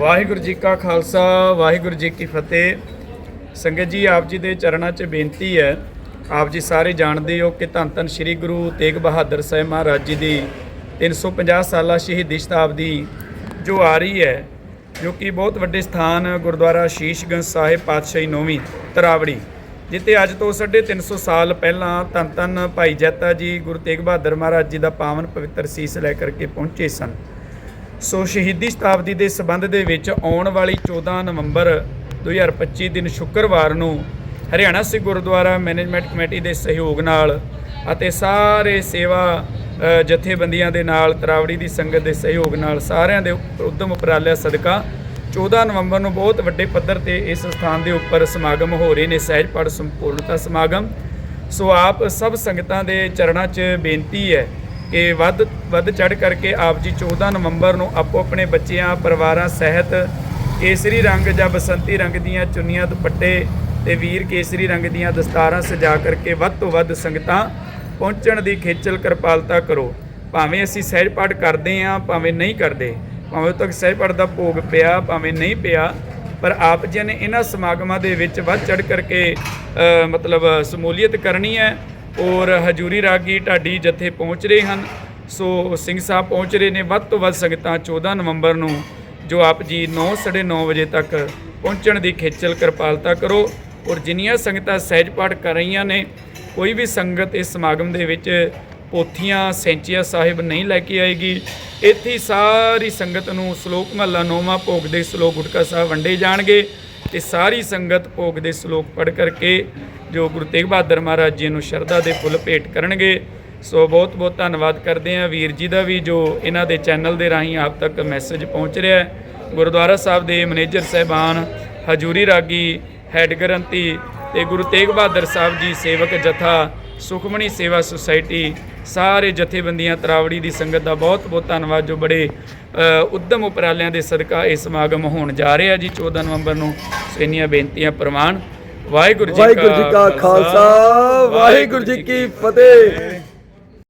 ਵਾਹਿਗੁਰੂ ਜੀ ਕਾ ਖਾਲਸਾ, ਵਾਹਿਗੁਰੂ ਜੀ ਕੀ ਫਤਿਹ। ਸੰਗਤ ਜੀ, ਆਪ ਜੀ ਦੇ ਚਰਨਾਂ 'ਚ ਬੇਨਤੀ ਹੈ, ਆਪ ਜੀ ਸਾਰੇ ਜਾਣਦੇ ਹੋ ਕਿ ਧੰਨ ਧੰਨ ਸ੍ਰੀ ਗੁਰੂ ਤੇਗ ਬਹਾਦਰ ਸਾਹਿਬ ਮਹਾਰਾਜ ਜੀ ਦੀ 350 ਸਾਲਾ ਸ਼ਹੀਦੀ ਸ਼ਤਾਬਦੀ ਜੋ ਆ ਰਹੀ ਹੈ, ਜੋ ਕਿ ਬਹੁਤ ਵੱਡੇ ਸਥਾਨ ਗੁਰਦੁਆਰਾ ਸ਼ੀਸ਼ਗੰਜ ਸਾਹਿਬ ਪਾਤਸ਼ਾਹੀ ਨੌਵੀਂ ਤਰਾਵੜੀ, ਜਿੱਥੇ ਅੱਜ ਤੋਂ 350 ਸਾਲ ਪਹਿਲਾਂ ਧੰਨ ਧੰਨ ਭਾਈ ਜੈਤਾ ਜੀ ਗੁਰੂ ਤੇਗ ਬਹਾਦਰ ਮਹਾਰਾਜ ਜੀ ਦਾ ਪਾਵਨ ਪਵਿੱਤਰ ਸੀਸ ਲੈ ਕਰਕੇ ਪਹੁੰਚੇ ਸਨ। ਸੋ ਸ਼ਹੀਦੀ ਸ਼ਤਾਬਦੀ ਦੇ ਸਬੰਧ ਦੇ ਵਿੱਚ ਆਉਣ ਵਾਲੀ 14 ਨਵੰਬਰ 2025 ਦਿਨ ਸ਼ੁੱਕਰਵਾਰ ਨੂੰ ਹਰਿਆਣਾ ਸਿੱਖ ਗੁਰਦੁਆਰਾ ਮੈਨੇਜਮੈਂਟ ਕਮੇਟੀ ਦੇ ਸਹਿਯੋਗ ਨਾਲ ਅਤੇ ਸਾਰੇ ਸੇਵਾ ਜਥੇਬੰਦੀਆਂ ਦੇ ਨਾਲ, ਤਰਾਵੜੀ ਦੀ ਸੰਗਤ ਦੇ ਸਹਿਯੋਗ ਨਾਲ ਸਾਰਿਆਂ ਦੇ ਉੱਪ- ਉਦਮ ਉਪਰਾਲਿਆਂ ਸਦਕਾ 14 ਨਵੰਬਰ ਨੂੰ ਬਹੁਤ ਵੱਡੇ ਪੱਧਰ ਤੇ ਇਸ ਸਥਾਨ ਦੇ ਉੱਪਰ ਸਮਾਗਮ ਹੋ ਰਹੇ ਨੇ, ਸਹਿਜ ਪਾਠ ਸੰਪੂਰਨਤਾ ਸਮਾਗਮ। ਸੋ ਆਪ ਸਭ ਸੰਗਤਾਂ ਦੇ ਚਰਨਾਂ 'ਚ ਬੇਨਤੀ ਹੈ ਕਿ ਵੱਧ ਵੱਧ ਚੜ ਕਰਕੇ ਆਪ ਜੀ 14 ਨਵੰਬਰ ਨੂੰ ਆਪੋ ਆਪਣੇ ਬੱਚਿਆਂ, ਪਰਿਵਾਰਾਂ ਸਹਿਤ ਕੇਸਰੀ ਰੰਗ ਜਾਂ ਬਸੰਤੀ ਰੰਗ ਦੀਆਂ ਚੁੰਨੀਆਂ, ਦੁਪੱਟੇ ਤੇ ਵੀਰ ਕੇਸਰੀ ਰੰਗ ਦੀਆਂ ਦਸਤਾਰਾਂ ਸਜਾ ਕਰਕੇ ਵੱਧ ਤੋਂ ਵੱਧ ਸੰਗਤਾਂ ਪਹੁੰਚਣ ਦੀ ਖੇਚਲ ਕਿਰਪਾਲਤਾ ਕਰੋ। ਭਾਵੇਂ ਅਸੀਂ ਸਹਿਜ ਪਾਠ ਕਰਦੇ ਆਂ ਭਾਵੇਂ ਨਹੀਂ ਕਰਦੇ, ਭਾਵੇਂ ਤੱਕ ਸਹਿਜ ਪਾਠ ਦਾ ਭੋਗ ਪਿਆ, ਭਾਵੇਂ ਨਹੀਂ ਪਿਆ, ਪਰ ਆਪ ਜੀ ਨੇ ਇਹਨਾਂ ਸਮਾਗਮਾਂ ਦੇ ਵਿੱਚ ਵੱਧ ਚੜ ਕਰਕੇ ਮਤਲਬ ਸਮੂਲੀਅਤ ਕਰਨੀ ਹੈ। ਔਰ ਹਜੂਰੀ ਰਾਗੀ ਢਾਡੀ ਜਥੇ ਪਹੁੰਚ ਰਹੇ ਹਨ। ਸੋ ਸਿੰਘ ਸਾਹਿਬ ਪਹੁੰਚ ਰਹੇ ਨੇ ਵੱਧ ਤੋਂ ਵੱਧ ਸੰਗਤਾਂ 14 ਨਵੰਬਰ ਨੂੰ, ਜੋ ਆਪ ਜੀ 9:30 ਵਜੇ ਤੱਕ ਪਹੁੰਚਣ ਦੀ ਖੇਚਲ ਕਿਰਪਾਲਤਾ ਕਰੋ। ਔਰ ਜਿੰਨੀਆਂ ਸੰਗਤਾਂ ਸਹਿਜ ਪਾਠ ਕਰ ਰਹੀਆਂ ਨੇ, ਕੋਈ ਵੀ ਸੰਗਤ ਇਸ ਸਮਾਗਮ ਦੇ ਵਿੱਚ ਪੋਥੀਆਂ, ਸੈਂਚੀਆਂ ਸਾਹਿਬ ਨਹੀਂ ਲੈ ਕੇ ਆਏਗੀ। ਇੱਥੇ ਸਾਰੀ ਸੰਗਤ ਨੂੰ ਸ਼ਲੋਕ ਮਹੱਲਾ ਨੌਵਾਂ ਭੋਗ ਦੇ ਸ਼ਲੋਕ ਗੁਟਕਾ ਸਾਹਿਬ ਵੰਡੇ ਜਾਣਗੇ। ਤੇ ਸਾਰੀ ਸੰਗਤ ਭੋਗ ਦੇ ਸ਼ਲੋਕ ਪੜ੍ਹ ਕਰਕੇ ਜੋ ਗੁਰੂ ਤੇਗ ਬਹਾਦਰ ਮਹਾਰਾਜ ਜੀ ਨੂੰ ਸ਼ਰਧਾ ਦੇ ਫੁੱਲ ਭੇਟ ਕਰਨਗੇ ਸੋ ਬਹੁਤ ਬਹੁਤ ਧੰਨਵਾਦ ਕਰਦੇ ਹਾਂ ਵੀਰ ਜੀ ਦਾ ਵੀ ਜੋ ਇਹਨਾਂ ਦੇ ਚੈਨਲ ਦੇ ਰਾਹੀਂ ਆਪ ਤੱਕ ਮੈਸੇਜ ਪਹੁੰਚ ਰਿਹਾ ਹੈ। ਗੁਰਦੁਆਰਾ ਸਾਹਿਬ ਦੇ ਮੈਨੇਜਰ ਸਹਿਬਾਨ ਹਜੂਰੀ ਰਾਗੀ ਹੈਡ ਗ੍ਰੰਥੀ ਤੇ ਗੁਰੂ ਤੇਗ ਬਹਾਦਰ ਸਾਹਿਬ ਜੀ ਸੇਵਕ ਜਥਾ ਸੁਖਮਣੀ ਸੇਵਾ ਸੁਸਾਇਟੀ ਸਾਰੇ ਜਥੇਬੰਦੀਆਂ ਤਰਾਵੜੀ ਦੀ ਸੰਗਤ ਦਾ ਬਹੁਤ ਬਹੁਤ ਧੰਨਵਾਦ ਜੋ ਬੜੇ ਅ, ਉੱਦਮ ਉਪਰਾਲਿਆਂ ਦੇ ਸਦਕਾ ਇਹ ਸਮਾਗਮ ਹੋਣ ਜਾ ਰਿਹਾ ਜੀ 14 ਨਵੰਬਰ ਨੂੰ। ਇੰਨੀਆਂ ਬੇਨਤੀਆਂ ਜੀ ਵਾਹਿਗੁਰੂ ਜੀ ਕਾ ਖਾਲਸਾ ਵਾਹਿਗੁਰੂ ਜੀ ਕੀ ਫਤਿਹ।